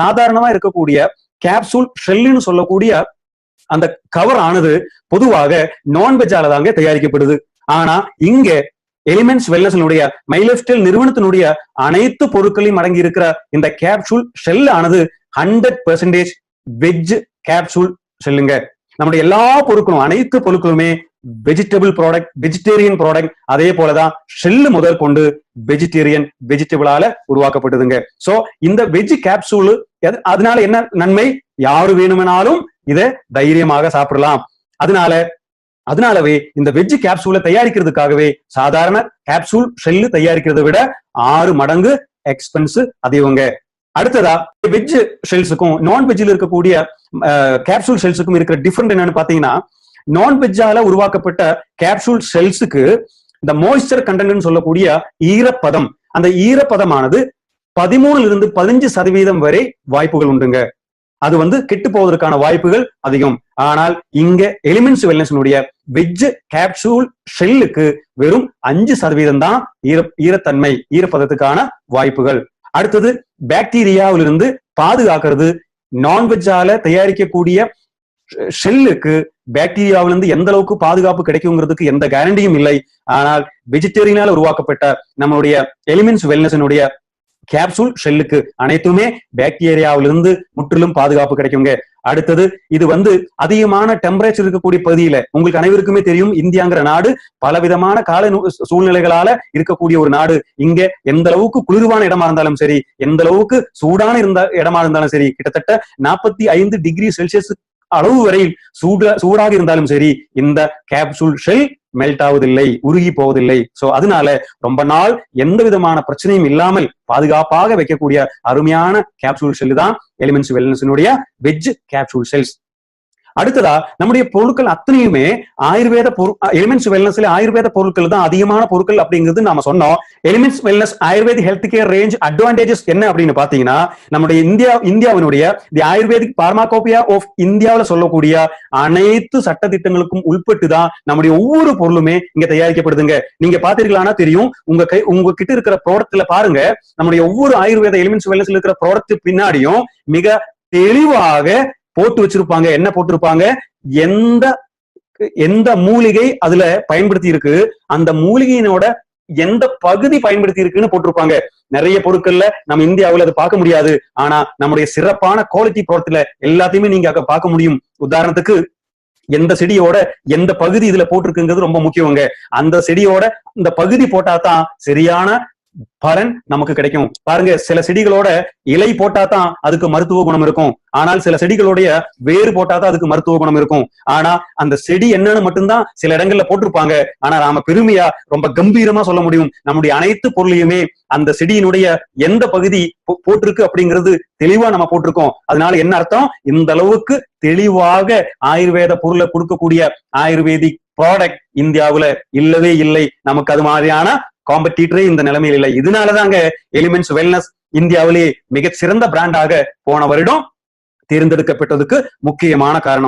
சாதாரணமா இருக்கக்கூடிய கேப்சூல் ஷெல்லுன்னு சொல்லக்கூடிய அந்த கவர் ஆனது பொதுவாக நான்வெஜ்ஜால தாங்க தயாரிக்கப்படுது. ஆனா இங்க எலிமெண்ட்ஸ் வெல்னஸ்னுடைய மைலெஃப்டில் நிறுவனத்தினுடைய அனைத்து பொருட்களையும் அடங்கி இருக்கிற இந்த கேப்சூல் ஷெல் ஆனது ஹண்ட்ரட் பெர்சன்டேஜ் வெஜ் கேப்சூல் ஷெல்லுங்க நம்முடைய எல்லா பொருட்களும் அனைத்து பொருட்களுமே வெஜிடபிள் ப்ராடக்ட் வெஜிடேரியன் ப்ராடக்ட் அதே போலதான் ஷெல்லு முதல் கொண்டு வெஜிடேரியன் வெஜிடபிளால உருவாக்கப்பட்டதுங்க. சோ இந்த வெஜ் கேப்சூல் அதனால என்ன நன்மை? யாரு வேணுமெனாலும் இதை தைரியமாக சாப்பிடலாம். அதனால அதனாலவே இந்த வெஜ் கேப்சூலை தயாரிக்கிறதுக்காகவே சாதாரண கேப்சூல் ஷெல்லு தயாரிக்கிறதை விட ஆறு மடங்கு எக்ஸ்பென்ஸ் அதிகங்க. அடுத்ததா வெஜ் ஷெல்ஸுக்கும் நான் வெஜ்ல இருக்கக்கூடிய கேப்சூல் ஷெல்ஸுக்கும் இருக்கிற டிஃபரெண்ட் என்னன்னு பாத்தீங்கன்னா நான்வெஜ்ஜால உருவாக்கப்பட்ட கேப்சூல் செல்ஸுக்கு இந்த மாய்ஸ்டர் கண்டென்ட் சொல்லக்கூடிய ஈரப்பதம். அந்த ஈரப்பதமானது பதிமூணுல இருந்து பதினஞ்சு சதவீதம் வரை வாய்ப்புகள் உண்டுங்க. அது வந்து கெட்டு போவதற்கான வாய்ப்புகள் அதிகம். ஆனால் இங்க எலிமெண்ட்ஸ் வெல்னஸ்னுடைய வெஜ் கேப்சூல் ஷெல்லுக்கு வெறும் அஞ்சு சதவீதம் தான் ஈர ஈரத்தன்மை ஈரப்பதத்துக்கான வாய்ப்புகள். அடுத்தது பாக்டீரியாவிலிருந்து பாதுகாக்கிறது. நான்வெஜ்ஜால தயாரிக்கக்கூடிய ஷெல்லுக்கு பாக்டீரியாவிலிருந்து எந்த அளவுக்கு பாதுகாப்பு கிடைக்குங்கிறதுக்கு எந்த கேரண்டியும் இல்லை. ஆனால் வெஜிடேரியனால உருவாக்கப்பட்ட நம்மளுடைய எலிமெண்ட்ஸ் வெல்னஸினுடைய கேப்சூல் ஷெல்லுக்கு அனைத்துமே பாக்டீரியாவிலிருந்து முற்றிலும் பாதுகாப்பு கிடைக்குங்க. அடுத்தது இது வந்து அதிகமான டெம்பரேச்சர் இருக்கக்கூடிய பகுதியில உங்களுக்கு அனைவருக்குமே தெரியும் இந்தியாங்கிற நாடு பல விதமான கால சூழ்நிலைகளால இருக்கக்கூடிய ஒரு நாடு. இங்க எந்த அளவுக்கு குளிர்வான இடமா இருந்தாலும் சரி எந்த அளவுக்கு சூடான இருந்த இடமா இருந்தாலும் சரி கிட்டத்தட்ட நாற்பத்தி ஐந்து டிகிரி செல்சியஸ் அளவு வரையில் சூட சூடாக இருந்தாலும் சரி இந்த கேப்சூல் ஷெல் மெல்ட் ஆவதில்லை உருகி போவதில்லை. சோ அதனால ரொம்ப நாள் எந்த விதமான பிரச்சனையும் இல்லாமல் பாதுகாப்பாக வைக்கக்கூடிய அருமையான கேப்சூல் ஷெல் தான் எலிமெண்ட்ஸ் வெல்னஸினுடைய வெஜ் கேப்சூல் ஷெல்ஸ் அடுத்ததா நம்முடைய பொருட்கள் அத்தனையுமே ஆயுர்வேத பொருள் எலிமெண்ட்ஸ் வெல்னஸ்ல ஆயுர்வேத பொருட்கள் தான் அதிகமான பொருட்கள் அப்படிங்கிறது நாம சொன்னோம். Elements wellness Ayurveda health care range advantages என்ன அப்படின்னு பாத்தீங்கன்னா நம்முடைய இந்தியா இந்தியாவினுடைய தி ஆயுர்வேதிக் பார்மாகோபியா ஆஃப் இந்தியாவில சொல்லக்கூடிய அனைத்து சட்ட திட்டங்களுக்கும் உட்பட்டு தான் நம்முடைய ஒவ்வொரு பொருளுமே இங்க தயாரிக்கப்படுதுங்க. நீங்க பாத்தீர்களானா தெரியும் உங்க கை உங்க கிட்ட இருக்கிற ப்ராடக்ட்ல பாருங்க நம்முடைய ஒவ்வொரு ஆயுர்வேத எலிமெண்ட்ஸ் வெல்னஸ்ல இருக்கிற ப்ராடக்ட் பின்னாடியும் மிக தெளிவாக போட்டு வச்சிருப்பாங்க என்ன போட்டிருப்பாங்க? எந்த எந்த மூலிகை அதுல பயன்படுத்தி இருக்கு? அந்த மூலிகையினோட எந்த பகுதி பயன்படுத்தி இருக்குன்னு போட்டிருப்பாங்க. நிறைய பொருட்கள்ல நம்ம இந்தியாவில் அதை பார்க்க முடியாது. ஆனா நம்முடைய சிறப்பான குவாலிட்டி ப்ராடக்ட்ல எல்லாத்தையுமே நீங்க அங்க பார்க்க முடியும். உதாரணத்துக்கு எந்த செடியோட எந்த பகுதி இதுல போட்டிருக்குங்கிறது ரொம்ப முக்கியங்க. அந்த செடியோட இந்த பகுதி போட்டா தான் சரியான பலன் நமக்கு கிடைக்கும். பாருங்க சில செடிகளோட இலை போட்டா தான் அதுக்கு மருத்துவ குணம் இருக்கும். ஆனால் சில செடிகளுடைய வேறு போட்டா தான் அதுக்கு மருத்துவ குணம் இருக்கும். ஆனா அந்த செடி என்னன்னு மட்டும்தான் சில இடங்கள்ல போட்டிருப்பாங்க. ஆனா நாம பெருமையா ரொம்ப கம்பீரமா சொல்ல முடியும். நம்முடைய அனைத்து பொருளையுமே அந்த செடியினுடைய எந்த பகுதி போட்டிருக்கு அப்படிங்கிறது தெளிவா நம்ம போட்டிருக்கோம். அதனால என்ன அர்த்தம்? இந்த அளவுக்கு தெளிவாக ஆயுர்வேத பொருளை கொடுக்கக்கூடிய ஆயுர்வேதிக் ப்ராடக்ட் இந்தியாவுல இல்லவே இல்லை. நமக்கு அது மாதிரியான காம்படிட்டரே இந்த நிலைமையில் இல்லை. இதனாலதாங்க எலிமெண்ட்ஸ் வெல்னஸ் இந்தியாவிலேயே மிகச்சிறந்த பிராண்டாக போன வருடம் தேர்ந்தெடுக்கப்பட்டதுக்கு முக்கியமான காரணம்.